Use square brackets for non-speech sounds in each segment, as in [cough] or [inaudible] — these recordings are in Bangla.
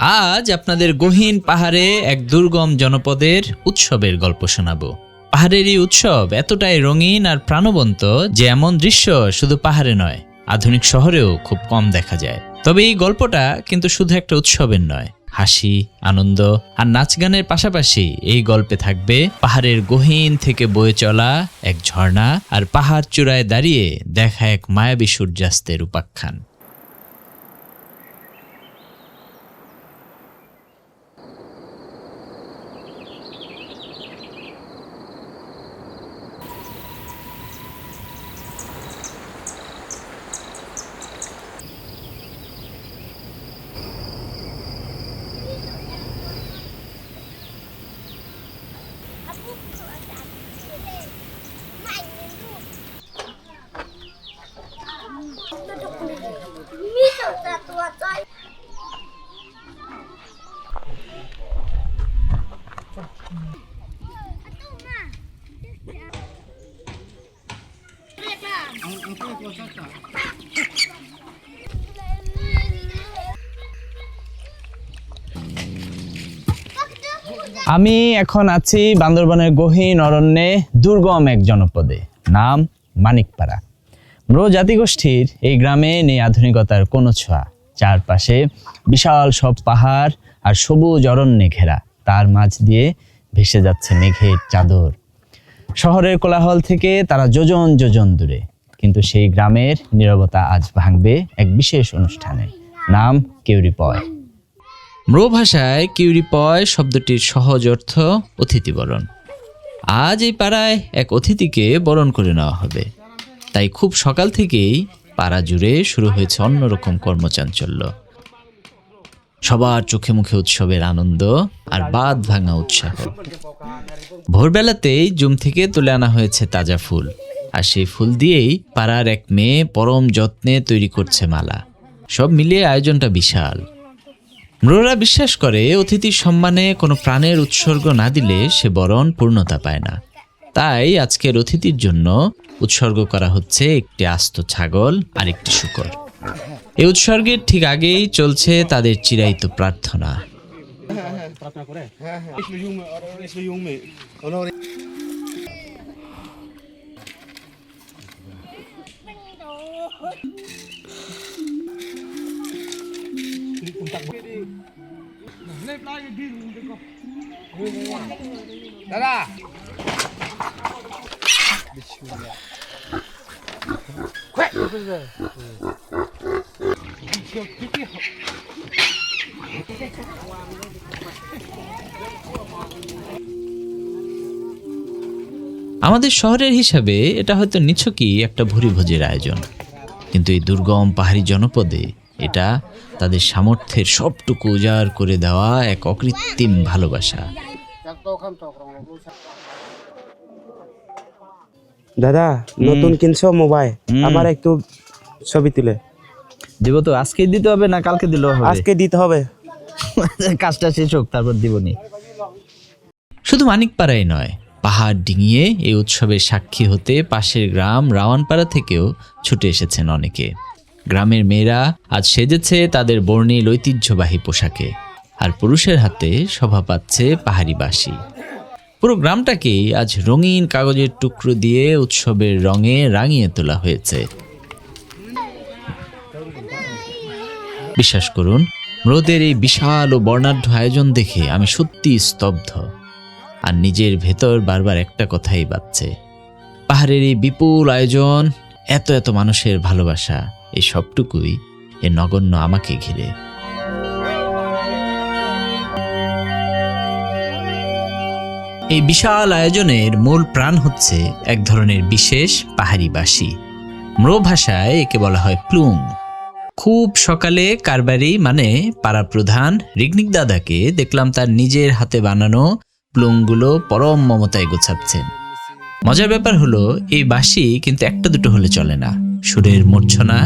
আজ আপনাদের গহীন পাহাড়ে এক দুর্গম জনপদের উৎসবের গল্প শোনাবো। পাহাড়ের এই উৎসব এতটাই রঙিন আর প্রাণবন্ত যে এমন দৃশ্য শুধু পাহাড়ে নয়, আধুনিক শহরেও খুব কম দেখা যায়। তবে এই গল্পটা কিন্তু শুধু একটা উৎসবের নয়, হাসি, আনন্দ আর নাচ গানের পাশাপাশি এই গল্পে থাকবে পাহাড়ের গহীন থেকে বয়ে চলা এক ঝর্ণা আর পাহাড় চূড়ায় দাঁড়িয়ে দেখা এক মায়াবী সূর্যাস্তের উপাখ্যান। আমি এখন আছি বান্দরবানের গহীন অরণ্যে দুর্গম এক জনপদে, নাম মানিকপাড়া। ম্রো জাতিগোষ্ঠীর এই গ্রামে নেই আধুনিকতার কোনো ছোঁয়া। চারপাশে বিশাল সব পাহাড় আর সবুজ অরণ্যে ঘেরা। তার মাঝ দিয়ে ভেসে যাচ্ছে মেঘের চাদর। শহরের কোলাহল থেকে তারা যোজন যোজন দূরে। কিন্তু সেই গ্রামের নীরবতা আজ ভাঙবে এক বিশেষ অনুষ্ঠানে। নাম কেউরিপয়। ম্রো ভাষায় কিউরিপয় শব্দটির সহজ অর্থ অতিথি বরণ আজ এই পাড়ায় এক অতিথিকে বরণ করে নেওয়া হবে। তাই খুব সকাল থেকেই পাড়া জুড়ে শুরু হয়েছে অন্যরকম কর্মচাঞ্চল্য। সবার চোখে মুখে উৎসবের আনন্দ আর বাদ ভাঙা উৎসাহ। ভোরবেলাতেই জুম থেকে তুলে আনা হয়েছে তাজা ফুল। আর সেই ফুল দিয়েই পাড়ার এক মেয়ে পরম যত্নে তৈরি করছে মালা। সব মিলিয়ে আয়োজনটা বিশাল। ম্রোরা বিশ্বাস করে অতিথির সম্মানে কোনো প্রাণের উৎসর্গ না দিলে সে বরণ পূর্ণতা পায় না। তাই আজকের অতিথির জন্য উৎসর্গ করা হচ্ছে একটি আস্ত ছাগল আর একটি শুকর। এই উৎসর্গের ঠিক আগেই চলছে তাদের চিরায়িত প্রার্থনা। আমাদের শহরের হিসাবে এটা হয়তো নিছকই একটা ভুরি ভোজের আয়োজন। কিন্তু এই দুর্গম পাহাড়ি জনপদে এটা তাদের সামর্থ্যের সবটুকু উজাড় করে দেওয়া এক অকৃত্রিম ভালোবাসা। দাদা নতুন কিনছো মোবাইল? আমার একটু ছবি তুলে। দিব তো আজকে দিতে হবে না কালকে দিলেও হবে? আজকে দিতে হবে। [laughs] কাজটা শেষ হোক তারপর দিবনি শুধু মানিকপাড়াই নয় পাহাড় ডিঙিয়ে এই উৎসবের সাক্ষী হতে পাশের গ্রাম রাওয়ানপাড়া থেকেও ছুটে এসেছেন অনেকে। গ্রামের মেয়েরা আজ সেজেছে তাদের বর্ণিল ঐতিহ্যবাহী পোশাকে, আর পুরুষের হাতে শোভা পাচ্ছে পাহাড়ি বাসি পুরো গ্রামটাকেই আজ রঙিন কাগজের টুকরো দিয়ে উৎসবের রঙে রাঙিয়ে তোলা হয়েছে। বিশ্বাস করুন, রোদের এই বিশাল ও বর্ণাঢ্য আয়োজন দেখে আমি সত্যি স্তব্ধ। আর নিজের ভেতর বারবার একটা কথাই বাজছে। পাহাড়ের এই বিপুল আয়োজন, এত এত মানুষের ভালোবাসা এই সবটুকুই এ নগণ্য আমাকে ঘিরে। এই বিশাল আয়োজনের মূল প্রাণ হচ্ছে এক ধরনের বিশেষ পাহাড়ি বাসি ম্রো ভাষায় একে বলা হয় প্লুং। খুব সকালে কারবারি মানে পাড়া প্রধান রিগনিক দাদাকে দেখলাম তার নিজের হাতে বানানো প্লুমগুলো পরম মমতায় গোছাচ্ছেন মজার ব্যাপার হলো এই বাঁশি কিন্তু একটা দুটো হলে চলে না সুরের মূর্ছনা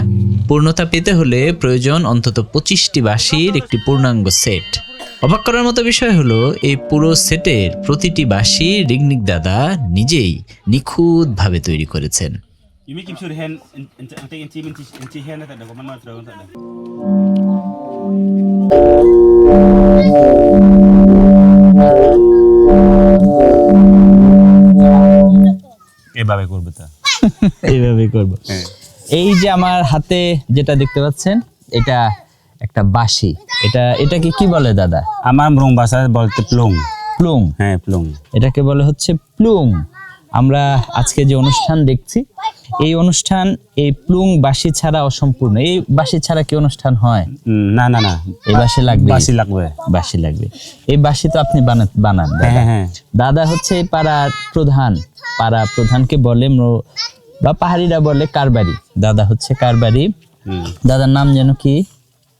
পূর্ণতা পেতে হলে প্রয়োজন অন্তত পঁচিশটি বাঁশির একটি পূর্ণাঙ্গ সেট অবাক করার মতো বিষয় হলো এই পুরো সেটের প্রতিটি বাঁশি রিগনিক দাদা নিজেই নিখুঁতভাবে তৈরি করেছেন এভাবে করবে তা। [laughs] এইভাবে করব। হ্যাঁ। এই যে আমার হাতে যেটা দেখতে পাচ্ছেন এটা একটা বাঁশি। এটা এটাকে কি বলে দাদা? আমার মরং ভাষায় বলতে প্লং প্লুং হ্যাঁ প্লং এটাকে বলে হচ্ছে প্লুং আমরা আজকে যে অনুষ্ঠান দেখছি এই অনুষ্ঠান এই প্লুং বাঁশি ছাড়া অসম্পূর্ণ। এই বাঁশি ছাড়া কি অনুষ্ঠান হয়? না না না। এই বাঁশি লাগবে? বাসি লাগবে। বাঁশি লাগবে। এই বাঁশি তো আপনি বানান বানান দাদা। হ্যাঁ হ্যাঁ। দাদা হচ্ছে এই পাড়ার প্রধান। পাড়া প্রধানকে বলে বা পাহাড়িরা বলে কারবারি। দাদা হচ্ছে কারবারি। দাদার নাম যেন কি?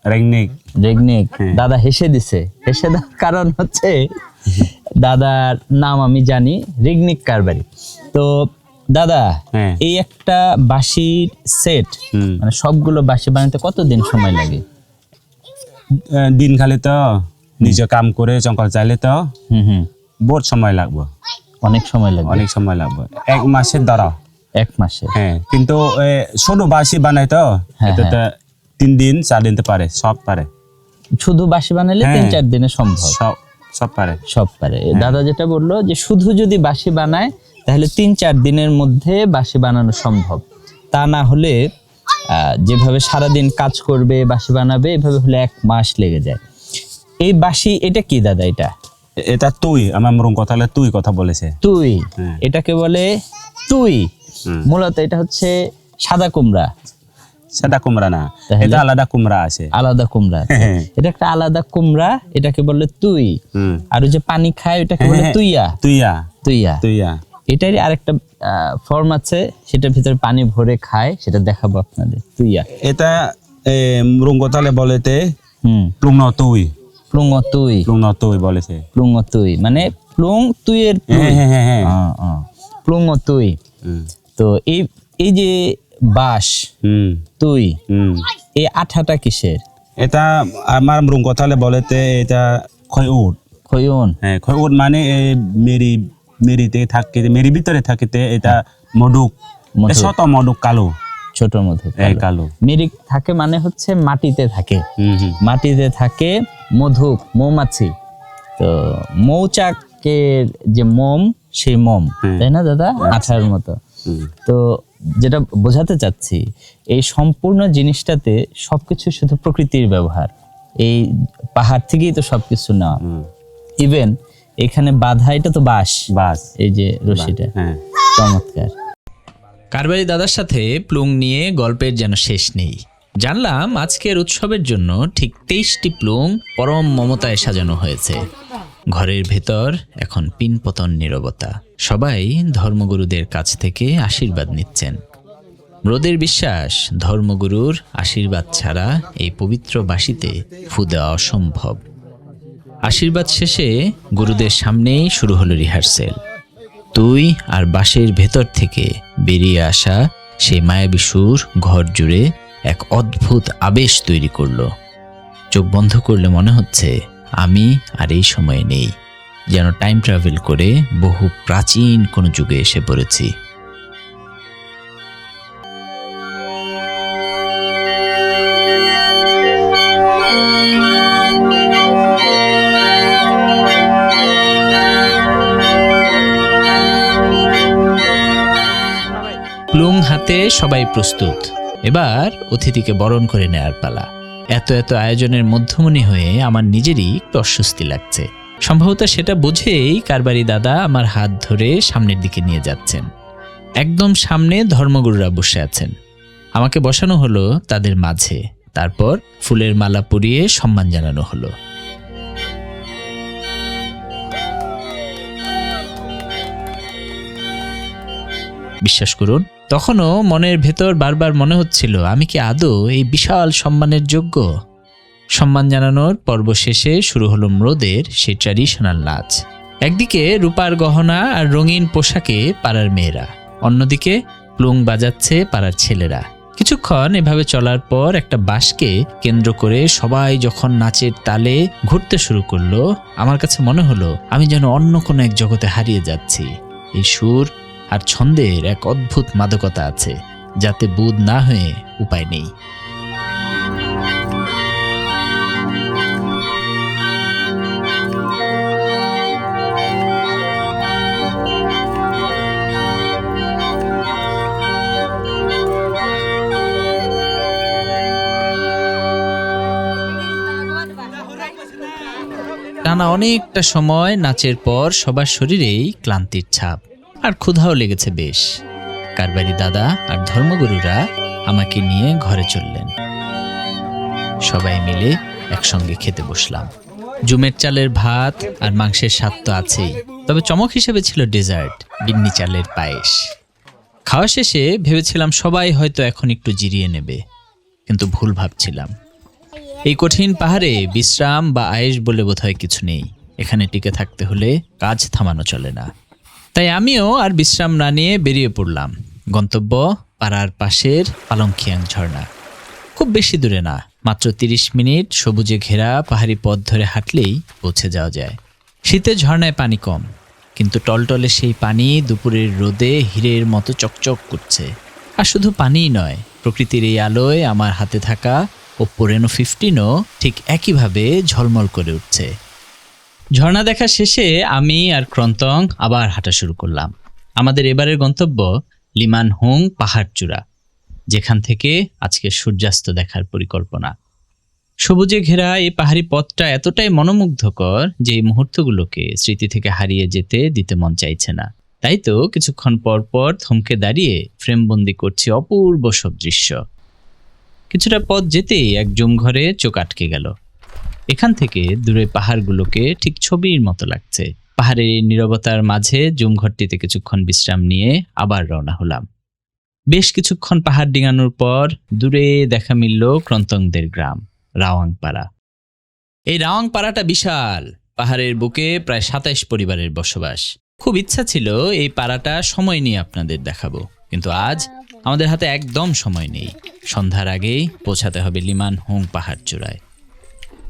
রেগনিক। রেগনিক। হ্যাঁ। দাদা হেসে দিছে। হেসে দেওয়ার কারণ হচ্ছে দাদার নাম আমি জানি রেগনিক কারবারি। তো দাদা হ্যাঁ। এই একটা বাঁশির সেট মানে সবগুলো বাঁশি বানাতে কতদিন সময় লাগে? দিন খালি তো নিজে কাম করে চঙ্কল চাইলে তো হুম হুম। বহুত সময় লাগবে। অনেক সময় লাগবে। অনেক সময় লাগবে। এক মাসের দ্বারা। এক মাসে হ্যাঁ কিন্তু ছোট বাসি বানাই তো হ্যাঁ, এটাতে তিন দিন চার দিন তো পারে সব পারে। শুধু বাঁশি বানালে তিন হ্যাঁ। চার দিনে সম্ভব। সব পারে। সব পারে। দাদা যেটা বলল যে শুধু যদি বাঁশি বানায় তাহলে তিন চার দিনের মধ্যে বাঁশি বানানো সম্ভব। তা না হলে যেভাবে সারাদিন কাজ করবে বাঁশি বানাবে এভাবে হলে এক মাস লেগে যায়। এই বাঁশি এটা কি দাদা এটা? এটা তুই আমার মরম কথা হলে তুই কথা বলেছে। তুই। হ্যাঁ। এটাকে বলে তুই। মূলত এটা হচ্ছে সাদা কুমড়া। সেটা কুমড়া না। এটা আলাদা কুমড়া আছে। আলাদা কুমড়া হ্যাঁ। এটা একটা আলাদা কুমড়া এটাকে বলে তুই। আর ওই যে পানি খায় ওটাকে বলে হ্যাঁ। তুইয়া। তুইয়া। তুইয়া। তুইয়া। এটারই আরেকটা ফর্ম আছে সেটার ভিতরে পানি ভরে খায় সেটা দেখাবো আপনাদের। তুইয়া। এটা হলে বলেতে প্লুং তুই। প্লুং তুই। প্লুং তুই বলেছে প্লুং তুই। মানে প্লুং তুই। হ্যাঁ হ্যাঁ হ্যাঁ। হ্যাঁ আহ। প্লুং তুই। তো এই এই যে বাঁশ হুম। তুই হুম। এই আঠাটা কিসের? এটা আমার মরম কথা হলে বলেতে এটা খয় উঠ খয়ন হ্যাঁ খয় মানে এ, মেরি মেরিতে থাকিতে মেরি ভিতরে থাকিতে এটা মডুক মধু। শত মডুক কালো। ছোট মধু এ কালো। মেরিক থাকে মানে হচ্ছে মাটিতে থাকে। মাটিতে থাকে মধুক মৌমাছি। তো মৌচাকের যে মোম সেই মোম তাই না দাদা? আঠার মতো। তো যেটা বোঝাতে চাচ্ছি এই সম্পূর্ণ জিনিসটাতে সবকিছু শুধু প্রকৃতির ব্যবহার। এই পাহাড় থেকেই তো সবকিছু নেওয়া। ইভেন এখানে বাধা এটা তো বাস বাস এই যে রশিটা। হ্যাঁ। চমৎকার। কারবারি দাদার সাথে প্লুং নিয়ে গল্পের যেন শেষ নেই। জানলাম আজকের উৎসবের জন্য ঠিক তেইশটি প্লুং পরম মমতায় সাজানো হয়েছে। ঘরের ভেতর এখন পিনপতন নীরবতা। সবাই ধর্মগুরুদের কাছ থেকে আশীর্বাদ নিচ্ছেন। ব্রদের বিশ্বাস, ধর্মগুরুর আশীর্বাদ ছাড়া এই পবিত্র বাসিতে ফু দেওয়া অসম্ভব। আশীর্বাদ শেষে গুরুদের সামনেই শুরু হলো রিহার্সেল। তুই আর বাঁশের ভেতর থেকে বেরিয়ে আসা সেই মায়াবী সুর ঘর জুড়ে এক অদ্ভুত আবেশ তৈরি করল। চোখ বন্ধ করলে মনে হচ্ছে আমি আর এই সময়ে নেই। যেন টাইম ট্রাভেল করে বহু প্রাচীন কোনো যুগে এসে পড়েছি। হাতে সবাই প্রস্তুত। এবার অতিথিকে বরণ করে নেয়ার পালা। এত এত আয়োজনের মধ্যমণি হয়ে আমার নিজেরই একটু অস্বস্তি লাগছে। সম্ভবত সেটা বুঝেই কারবারি দাদা আমার হাত ধরে সামনের দিকে নিয়ে যাচ্ছেন। একদম সামনে ধর্মগুরুরা বসে আছেন। আমাকে বসানো হলো তাদের মাঝে, তারপর ফুলের মালা পরিয়ে সম্মান জানানো হলো। বিশ্বাস করুন। তখনও মনের ভেতর বারবার মনে হচ্ছিল, আমি কি আদৌ এই বিশাল সম্মানের যোগ্য? সম্মান জানানোর পর্ব শেষে শুরু হলো ম্রোদের সেই ট্র্যাডিশনাল নাচ। একদিকে রূপার গহনা আর রঙিন পোশাকে পাড়ার মেয়েরা, অন্যদিকে প্লুং বাজাচ্ছে পাড়ার ছেলেরা। কিছুক্ষণ এভাবে চলার পর একটা বাসকে কেন্দ্র করে সবাই যখন নাচের তালে ঘুরতে শুরু করল, আমার কাছে মনে হলো, আমি যেন অন্য কোনো এক জগতে হারিয়ে যাচ্ছি। এই সুর আর ছন্দের এক অদ্ভুত মাদকতা আছে, যাতে বুধ না হয়ে উপায় নেই। টানা অনেকটা সময় নাচের পর সবার শরীরেই ক্লান্তির ছাপ। আর ক্ষুধাও লেগেছে বেশ। কারবারি দাদা আর ধর্মগুরুরা আমাকে নিয়ে ঘরে চললেন। সবাই মিলে একসঙ্গে খেতে বসলাম। জুমের চালের ভাত আর মাংসের স্বাদ তো আছেই, তবে চমক হিসেবে ছিল ডেজার্ট বিন্নি চালের পায়েস। খাওয়া শেষে ভেবেছিলাম সবাই হয়তো এখন একটু জিরিয়ে নেবে, কিন্তু ভুল ভাবছিলাম। এই কঠিন পাহাড়ে বিশ্রাম বা আয়েস বলে বোধহয় কিছু নেই, এখানে টিকে থাকতে হলে কাজ থামানো চলে না। তাই আমিও আর বিশ্রাম না নিয়ে বেরিয়ে পড়লাম। গন্তব্য পাড়ার পাশের পালংখিয়াং ঝর্ণা। খুব বেশি দূরে না, মাত্র তিরিশ মিনিট সবুজে ঘেরা পাহাড়ি পথ ধরে হাঁটলেই পৌঁছে যাওয়া যায়। শীতে ঝর্ণায় পানি কম, কিন্তু টলটলে সেই পানি দুপুরের রোদে হীরের মতো চকচক করছে। আর শুধু পানিই নয়, প্রকৃতির এই আলোয় আমার হাতে থাকা ওপ্পো রেনো ফিফটিনও ঠিক একইভাবে ঝলমল করে উঠছে। ঝর্ণা দেখা শেষে আমি আর ক্রন্তং আবার হাঁটা শুরু করলাম। আমাদের এবারের গন্তব্য লিমান হোং পাহাড় চূড়া, যেখান থেকে আজকে সূর্যাস্ত দেখার পরিকল্পনা। সবুজে ঘেরা এই পাহাড়ি পথটা এতটাই মনোমুগ্ধকর যে এই মুহূর্তগুলোকে স্মৃতি থেকে হারিয়ে যেতে দিতে মন চাইছে না। তাই তো কিছুক্ষণ পর পর থমকে দাঁড়িয়ে ফ্রেমবন্দি করছি অপূর্ব সব দৃশ্য কিছুটা পথ যেতেই এক জুম ঘরে চোখ আটকে গেল। এখান থেকে দূরে পাহাড়গুলোকে ঠিক ছবির মতো লাগছে। পাহাড়ের নীরবতার মাঝে জুমঘরটিতে কিছুক্ষণ বিশ্রাম নিয়ে আবার রওনা হলাম। বেশ কিছুক্ষণ পাহাড় ডিঙানোর পর দূরে দেখা মিলল ক্রন্তংদের গ্রাম, রাওয়াংপাড়া। এই রাওয়াংপাড়াটা বিশাল। পাহাড়ের বুকে প্রায় সাতাইশ পরিবারের বসবাস। খুব ইচ্ছা ছিল এই পাড়াটা সময় নিয়ে আপনাদের দেখাবো। কিন্তু আজ আমাদের হাতে একদম সময় নেই। সন্ধ্যার আগেই পৌঁছাতে হবে লিমান হোং পাহাড় চূড়ায়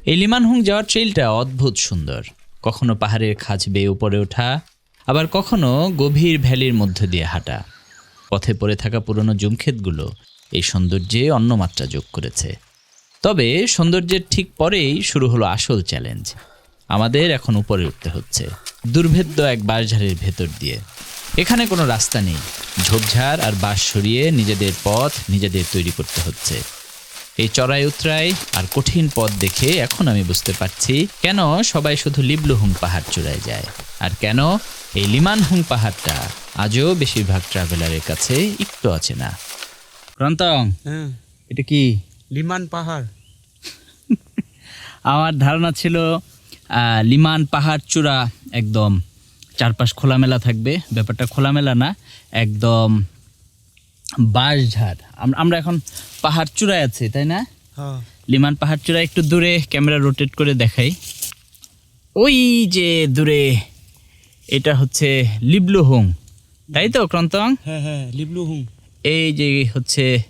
এই লিমান হোং যাওয়ার ট্রেলটা অদ্ভুত সুন্দর। কখনো পাহাড়ের খাঁজ বেয়ে উপরে ওঠা, আবার কখনো গভীর ভ্যালির মধ্য দিয়ে হাঁটা। পথে পড়ে থাকা পুরনো জুমক্ষেতগুলো এই সৌন্দর্যে অন্য মাত্রা যোগ করেছে। তবে সৌন্দর্যের ঠিক পরেই শুরু হলো আসল চ্যালেঞ্জ। আমাদের এখন উপরে উঠতে হচ্ছে, দুর্ভেদ্য এক বাঁশঝাড়ের ভেতর দিয়ে। এখানে কোনো রাস্তা নেই, ঝোপঝাড় আর বাঁশ সরিয়ে নিজেদের পথ নিজেদের তৈরি করতে হচ্ছে। এই চড়াই উতরাই আর কঠিন পথ দেখে এখন আমি বুঝতে পারছি কেন সবাই শুধু লিবলুহুং পাহাড় চূড়ায় যায়। আর কেন এই লিমানহুং পাহাড়টা আজও বেশিরভাগ ট্রাভেলারের কাছে একটু আছে না। ক্রান্তং হ্যাঁ। এটা কি? লিমান পাহাড়। [laughs] আমার ধারণা ছিল লিমান পাহাড় চূড়া একদম চারপাশ খোলামেলা থাকবে। ব্যাপারটা খোলামেলা না একদম বাঁশঝাড়। আম- আমরা এখন পাহাড় চূড়ায় আছি তাই না? হ্যাঁ। লিমান পাহাড় চূড়া একটু দূরে ক্যামেরা রোটেট করে দেখাই। ওই যে দূরে এটা হচ্ছে লিবলুহুং তাই তো ক্রন্তং? হ্যাঁ হ্যাঁ লিবলু হুম এই যে হচ্ছে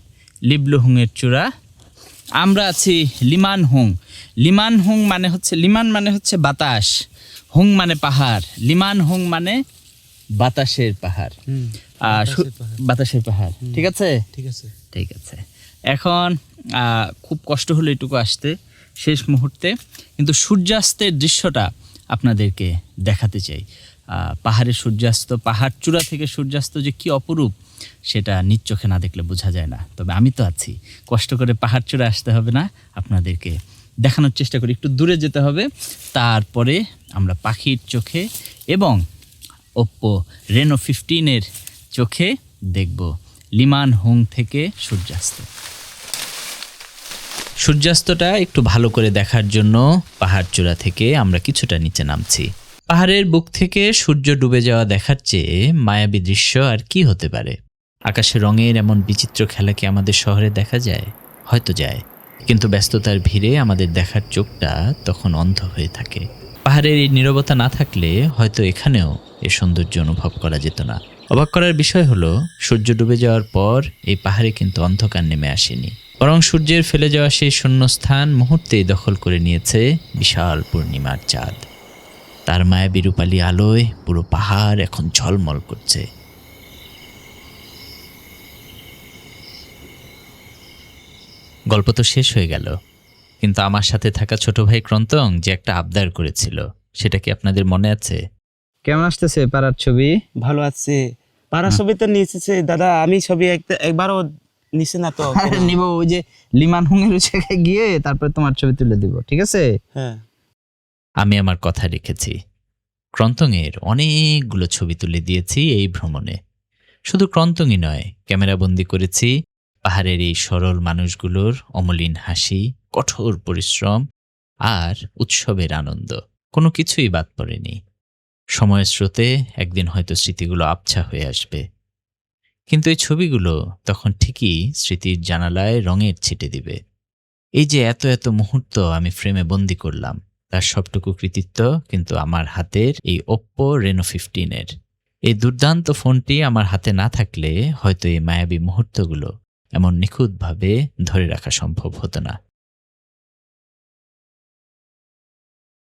লিবলুহুংয়ের চূড়া। আমরা আছি লিমান হুং লিমান হুং মানে হচ্ছে লিমান মানে হচ্ছে বাতাস। হুং মানে পাহাড়। লিমান হুং মানে বাতাসের পাহাড়। বাতাসের পাহাড় ঠিক আছে? ঠিক আছে। ঠিক আছে। এখন খুব কষ্ট হলো এটুকু আসতে শেষ মুহূর্তে। কিন্তু সূর্যাস্তের দৃশ্যটা আপনাদেরকে দেখাতে চাই। পাহাড়ের সূর্যাস্ত পাহাড় চূড়া থেকে সূর্যাস্ত যে কি অপরূপ সেটা নিজ চোখে না দেখলে বোঝা যায় না। তবে আমি তো আছি। কষ্ট করে পাহাড় চূড়া আসতে হবে না আপনাদেরকে দেখানোর চেষ্টা করি। একটু দূরে যেতে হবে। তারপরে আমরা পাখির চোখে এবং ওপ্পো রেনো ফিফটিনের চোখে দেখব। লিমান হোং থেকে সূর্যাস্ত। সূর্যাস্তটা একটু ভালো করে দেখার জন্য পাহাড় চূড়া থেকে আমরা কিছুটা নিচে নামছি। পাহাড়ের বুক থেকে সূর্য ডুবে যাওয়া দেখার চেয়ে মায়াবী দৃশ্য আর কি হতে পারে? আকাশে রঙের এমন বিচিত্র খেলা কি আমাদের শহরে দেখা যায়? হয়তো যায়। কিন্তু ব্যস্ততার ভিড়ে আমাদের দেখার চোখটা তখন অন্ধ হয়ে থাকে। পাহাড়ের এই নীরবতা না থাকলে হয়তো এখানেও এর সৌন্দর্য অনুভব করা যেত না। অবাক করার বিষয় হলো, সূর্য ডুবে যাওয়ার পর এই পাহাড়ে কিন্তু অন্ধকার নেমে আসেনি। বরং সূর্যের ফেলে যাওয়া সেই শূন্যস্থান মুহূর্তেই দখল করে নিয়েছে বিশাল পূর্ণিমার চাঁদ। তার মায়া বিরূপালী আলোয় পুরো পাহাড় এখন ঝলমল করছে। গল্প তো শেষ হয়ে গেল, কিন্তু আমার সাথে থাকা ছোট ভাই ক্রন্তং যে একটা আবদার করেছিল, সেটা কি আপনাদের মনে আছে? কেমন আসতেছে পাড়ার ছবি? ভালো আছে। পাড়ার ছবি তো নিয়ে এসেছে দাদা আমি ছবি একবারও নিছে না তো। [laughs] নিব ওই যে লিমান হুঙের জায়গায় গিয়ে তারপরে তোমার ছবি তুলে দিব ঠিক আছে? হ্যাঁ। আমি আমার কথা রেখেছি। ক্রন্তংয়ের অনেকগুলো ছবি তুলে দিয়েছি এই ভ্রমণে। শুধু ক্রন্তংই নয় ক্যামেরাবন্দি করেছি। পাহাড়ের এই সরল মানুষগুলোর অমলিন হাসি কঠোর পরিশ্রম আর উৎসবের আনন্দ। কোনো কিছুই বাদ পড়েনি। সময়ের স্রোতে একদিন হয়তো স্মৃতিগুলো আবছা হয়ে আসবে। কিন্তু এই ছবিগুলো তখন ঠিকই স্মৃতির জানালায় রঙের ছিটে দিবে। এই যে এত এত মুহূর্ত আমি ফ্রেমে বন্দি করলাম, তার সবটুকু কৃতিত্ব কিন্তু আমার হাতের এই ওপ্পো রেনো ফিফটিনের এই দুর্দান্ত ফোনটি আমার হাতে না থাকলে হয়তো এই মায়াবী মুহূর্তগুলো এমন নিখুঁতভাবে ধরে রাখা সম্ভব হতো না।